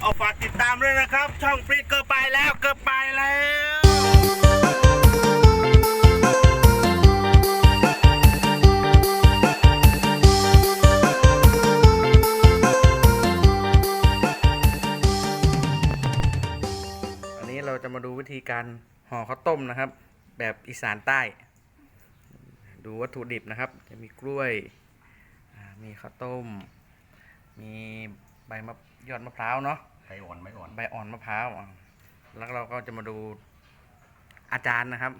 เอาฝากติดตามด้วยนะครับ ช่องฟรีเกิดไปแล้วเกิดไปแล้วอันนี้เราจะมาดูวิธีการห่อข้าวต้มนะครับ แบบอีสานใต้ ดูวัตถุดิบนะครับ จะมีกล้วยมีข้าวต้ม มี ใบมะยอดมะพร้าวเนาะไข่อ่อนไม่อ่อนใบอ่อนมะพร้าวอะแล้วเราก็จะมาดูอาจารย์นะครับ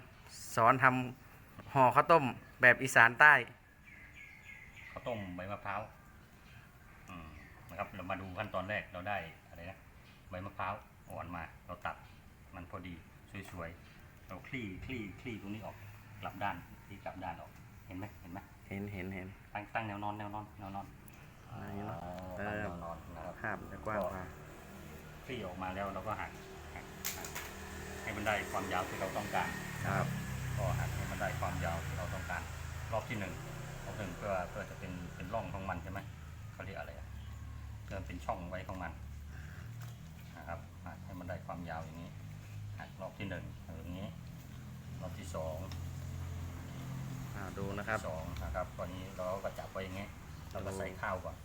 สอนทำห่อข้าวต้มแบบอีสานใต้ข้าวต้มใบมะพร้าวอืมนะครับ เรามาดูขั้นตอนแรกเราได้อะไรนะใบมะพร้าวอ่อนมา เราตัดมันพอดีสวยๆเราคลี่คลี่คลี่ตรงนี้ออกกลับด้านคลี่กลับด้านออกเห็นไหมเห็นไหมเห็นเห็นเห็นตั้งตั้งแนวนอนแนวนอนแนวนอน อะไรเนอะเออตั้งแนวนอนนะครับภาพจะกว้างกว่าคลี่ออกมาแล้วเราก็หักหักหักให้มันได้ความยาวที่เราต้องการ ครับ ก็หักให้มันได้ความยาวที่เราต้องการ รอบที่หนึ่งรอบหนึ่งเพื่อเพื่อจะเป็นเป็นร่องของมันใช่ไหมเขาเรียกอะไรอะเพื่อเป็นช่องไว้ของมันนะครับหักให้มันได้ความยาวอย่างนี้หักรอบที่หนึ่งอย่างนี้ รอบที่สองอ่าดูนะครับสองนะครับตอนนี้เราก็จับไว้อย่างนี้ เราก็ใส่ข้าวก่อน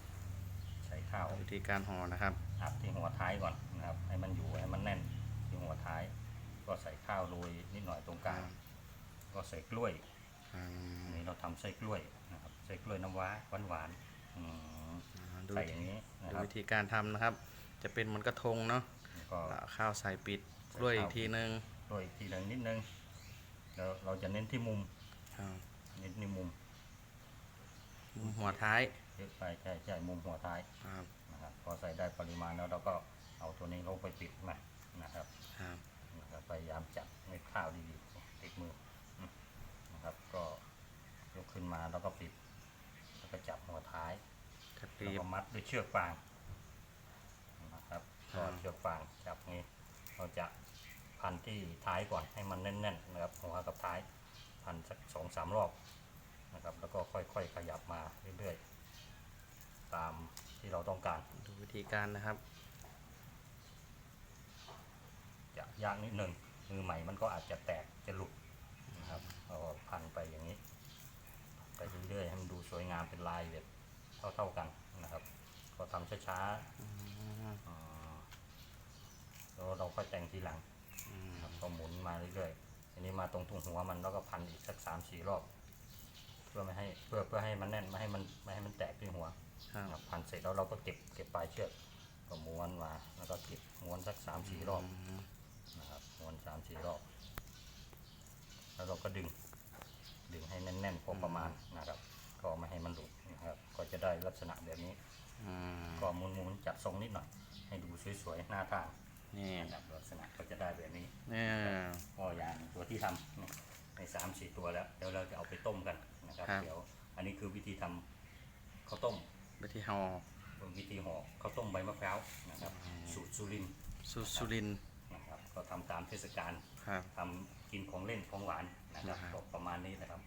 ใส่ข้าววิธีการห่อนะครับอัดที่หัวท้ายก่อนนะครับ ให้มันอยู่ให้มันแน่นที่หัวท้าย ก็ใส่ข้าวโรยนิดหน่อยตรงกลางก็ใส่กล้วยอืมอันนี้เราทำไส้กล้วยนะครับไส้กล้วยน้ำว้าหวานหวานๆอืมอ่าดูใส่อย่างนี้นะดูครับวิธีการทำนะครับ จะเป็นเหมือนกระทงเนาะแล้วก็แล้วข้าวใส่ปิดกล้วยอีกทีนึงกล้วยอีกทีหนึงนิดนึงแล้วเราจะเน้นที่มุมครับเน้นที่มุม หัวท้ายเยอะไปใช่ใช่มุมหัวท้ายครับนะครับพอใส่ได้ปริมาณแล้วเราก็เอาตัวนี้ลงไปปิดมานะครับครับนะครับพยายามจับในข้าวดีๆติดมืออืมนะครับ ก็ยกขึ้นมาแล้วก็ปิด แล้วก็จับหัวท้ายจะตีแล้วบก็มัดด้วยเชือกฟางนะครับก็อ่าเชือกฟางจับนี้เราจะพันที่ท้ายก่อนให้มันแน่นๆนะครับหัวกับท้ายพันสักสองสามรอบนะครับ แล้วก็ค่อยๆขยับมาเรื่อยๆ ตามที่เราต้อง การ ดูวิธีการนะครับ จะยากนิดหนึ่งมือใหม่มันก็อาจจะแตกจะหลุดนะครับเราก็พันไปอย่างนี้ ไปเรื่อยๆให้มันดูสวยงามเป็นลายแบบเท่าๆกันนะครับ ก็ทำช้าๆอืมอ่าแล้วเราค่อยแต่งทีหลังอืมครับก็หมุนมาเรื่อยๆอันนี้มาตรงตรงหัวมันแล้วก็พันอีกสักสามสี่รอบ เพื่อไม่ให้เพื่อเพื่อให้มันแน่นไม่ให้มันไม่ให้มันแตกที่หัว ครับนะครับพันเสร็จแล้วเราก็เก็บเก็บปลายเชือกก็ม้วนมาแล้วก็เก็บม้วนสักสามสี่รอบมนะครับม้วนสามสี่รอบ แล้วเราก็ดึง ดึงให้แน่นๆพอประมาณนะครับ ก็ไม่ให้มันหลุดนะครับ ก็จะได้ลักษณะแบบนี้อืมก็หมุนๆจัดทรงนิดหน่อย ให้ดูสวยๆหน้าทางนี่นะครับลักษณะก็จะได้แบบนี้เนี่ยก็อย่างตัวที่ทำเนี่ยในสามสี่ตัวแล้วเดี๋ยวเราจะเอาไปต้มกันนะครับ เดี๋ยว อันนี้คือวิธีทำข้าวต้ม วิธีห่อวิธีห่อข้าวต้มใบมะพร้าวนะครับสูตรสุรินทร์สุสุรินทร์นะครับก็ทำตามเทศกาลครับทำกินของเล่นของหวานนะครับนะครับก็ประมาณนี้นะครับ